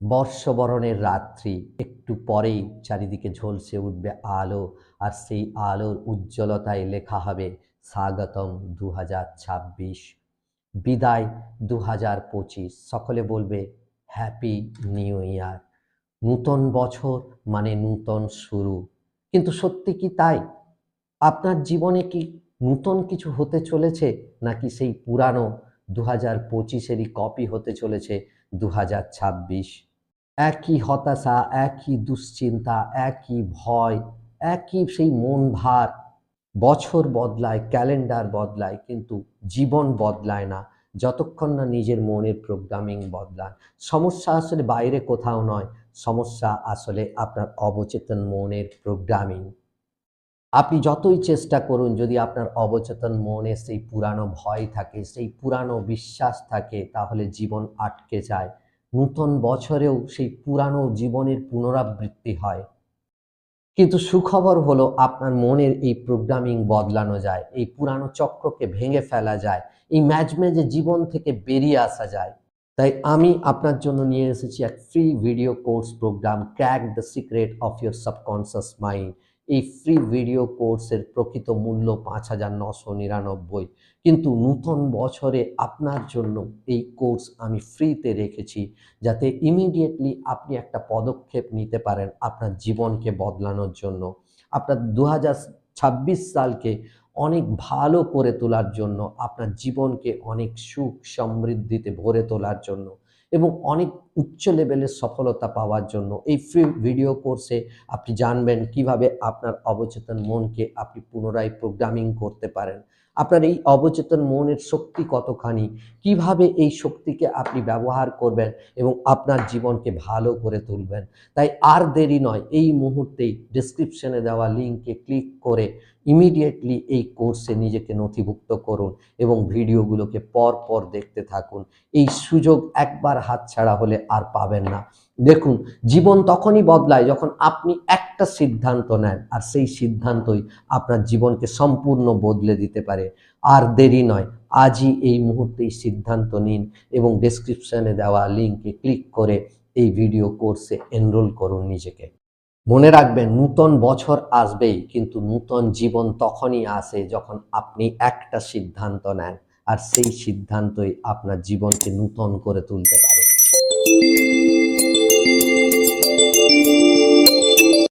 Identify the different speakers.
Speaker 1: বর্ষবরণের রাত্রি, একটু পরেই চারিদিকে ঝলসে উঠবে আলো আর সেই আলোর উজ্জ্বলতায় লেখা হবে স্বাগতম দু হাজার ছাব্বিশ। বিদায় দু হাজার পঁচিশ। সকলে বলবে হ্যাপি নিউ ইয়ার নূতন বছর মানে নূতন শুরু। কিন্তু সত্যি কি তাই? আপনার জীবনে কি নূতন কিছু হতে চলেছে নাকি সেই পুরানো দু হাজার পঁচিশেরই কপি হতে চলেছে দু হাজার ছাব্বিশ? একই হতাশা, একই দুশ্চিন্তা, একই ভয়, একই সেই মন ভার। বছর বদলায়, ক্যালেন্ডার বদলায়, কিন্তু জীবন বদলায় না। যতক্ষণ না নিজের মনের প্রোগ্রামিং বদলায়। সমস্যা আসলে বাইরে কোথাও নয়, সমস্যা আসলে আপনার অবচেতন মনের প্রোগ্রামিং। আপনি যতই চেষ্টা করুন, যদি আপনার অবচেতন মনে সেই পুরানো ভয় থাকে, সেই পুরানো বিশ্বাস থাকে, তাহলে জীবন আটকে যায়। নূতন বছরেও সেই পুরানো জীবনের পুনরাবৃত্তি হয়। কিন্তু সুখবর হলো আপনার মনের এই প্রোগ্রামিং বদলানো যায়, এই পুরানো চক্রকে ভেঙে ফেলা যায়, এই ম্যাজমেজে জীবন থেকে বেরিয়ে আসা যায়। তাই আমি আপনার জন্য নিয়ে এসেছি এক free video course program crack the secret of your subconscious mind এই ফ্রি ভিডিও কোর্সের প্রকৃত মূল্য পাঁচ হাজার নশো নিরানব্বই। কিন্তু নূতন বছরে আপনার জন্য এই কোর্স আমি ফ্রিতে রেখেছি, যাতে ইমিডিয়েটলি আপনি একটা পদক্ষেপ নিতে পারেন আপনার জীবনকে বদলানোর জন্য। আপনার দু সালকে অনেক ভালো করে তোলার জন্য, আপনার জীবনকে অনেক সুখ সমৃদ্ধিতে ভরে তোলার জন্য এবং অনেক উচ্চ লেভেলের সফলতা পাওয়ার জন্য এই ফ্রি ভিডিও কোর্সে আপনি জানবেন কীভাবে আপনার অবচেতন মনকে আপনি পুনরায় প্রোগ্রামিং করতে পারেন। আপনার এই অবচেতন মনের শক্তি কতখানি? কীভাবে এই শক্তিকে আপনি ব্যবহার করবেন এবং আপনার জীবনকে ভালো করে তুলবেন? তাই আর দেরি নয়, এই মুহূর্তেই ডিসক্রিপশনে দেওয়া লিঙ্কে ক্লিক করে ইমিডিয়েটলি এই কোর্সে নিজেকে নথিভুক্ত করুন এবং ভিডিওগুলোকে পর পর দেখতে থাকুন। এই সুযোগ একবার হাতছাড়া হলে আর পাবেন না। দেখুন, জীবন তখনই বদলায় যখন আপনি একটা সিদ্ধান্ত নেন আর সেই সিদ্ধান্তই আপনার জীবনকে সম্পূর্ণ বদলে দিতে পারে। আর দেরি নয়, আজই এই মুহূর্তেই সিদ্ধান্ত নিন এবং ডেসক্রিপশনে দেওয়া লিঙ্কে ক্লিক করে এই ভিডিও কোর্সে এনরোল করুন নিজেকে। মনে রাখবেন, নূতন বছর আসবেই, কিন্তু নূতন জীবন তখনই আসে যখন আপনি একটা সিদ্ধান্ত নেন আর সেই সিদ্ধান্তই আপনার জীবনকে নূতন করে তুলতে পারে। Música